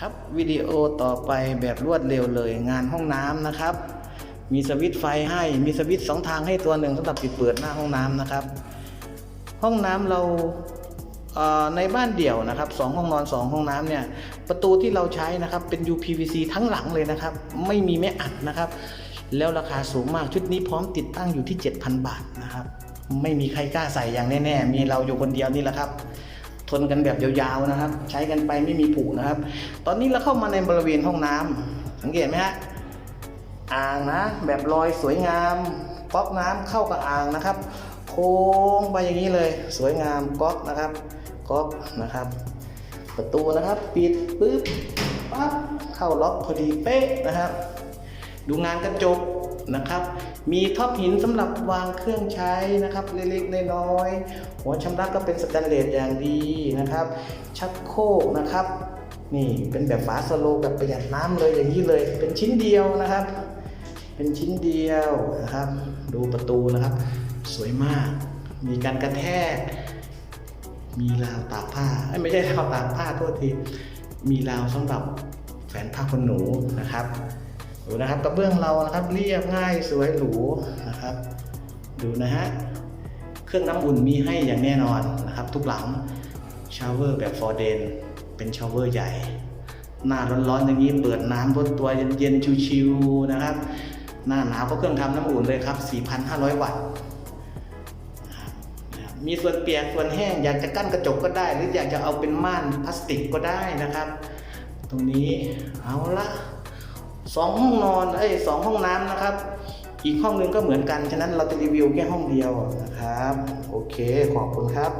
ครับวิดีโอต่อไปแบบรวดเร็วเลยงานห้องน้ำนะครับ มีสวิตช์ไฟให้มีสวิตช์สองทางให้ตัวหนึ่งสำหรับปิดเปิดหน้าห้องน้ำนะครับ ห้องน้ำเราในบ้านเดี่ยวนะครับสองห้องนอนสองห้องน้ำเนี่ยประตูที่เราใช้นะครับเป็น UPVC ทั้งหลังเลยนะครับ ไม่มีแม่อัดนะครับ แล้วราคาสูงมากชุดนี้พร้อมติดตั้งอยู่ที่ 7,000 บาทนะครับ ไม่มีใครกล้าใส่อย่างแน่ๆ มีเราอยู่คนเดียวนี่แหละครับ ทนกันแบบยาวๆนะครับ ใช้กันไปไม่มีผุนะครับ ตอนนี้เราเข้ามาในบริเวณห้องน้ำสังเกตไหมฮะอ่างนะ แบบลอยสวยงามก๊อกน้ำเข้ากับอ่างนะครับ โค้งไปอย่างนี้เลย สวยงามก๊อกนะครับก๊อกนะครับ ประตูนะครับปิดปึ๊บปั๊บเข้าล็อกพอดีเป๊ะนะครับ ดูงานกระจกนะครับ มีท็อปหินสำหรับวางเครื่องใช้นะครับเล็กๆน้อยๆหัวชำระก็เป็นสแตนเลสอย่างดีนะครับ ชักโครกนะครับนี่เป็นแบบฝาสโลแบบประหยัดน้ำเลยอย่างนี้เลย เป็นชิ้นเดียวนะครับ เป็นชิ้นเดียวนะครับ ดูประตูนะครับ สวยมาก มีการกระแทก มีราวตากผ้าไม่ใช่ราวตากผ้าโทษทีมีราวสำหรับแฝนผ้าขนหนูนะครับ ดูนะครับกระเบื้องเรานะครับเรียบง่ายสวยหรูนะครับ ดูนะฮะเครื่องน้ำอุ่นมีให้อย่างแน่นอนนะครับ ทุกหลังชาวเวอร์แบบฟอร์เดนเป็นชาวเวอร์ใหญ่ หน้าร้อนๆอย่างนี้เปิดน้ำรดตัวเย็นๆชิวๆนะครับ หน้าหนาวก็เครื่องทำน้ำอุ่นเลยครับ 4,500 วัตต์มีส่วนเปียกส่วนแห้งอยากจะกั้นกระจกก็ได้ หรืออยากจะเอาเป็นม่านพลาสติกก็ได้นะครับ ตรงนี้เอาละ สองห้องนอนเอ้ยสองห้องน้ำนะครับ อีกห้องนึงก็เหมือนกัน ฉะนั้นเราจะรีวิวแค่ห้องเดียวนะครับ โอเค ขอบคุณครับ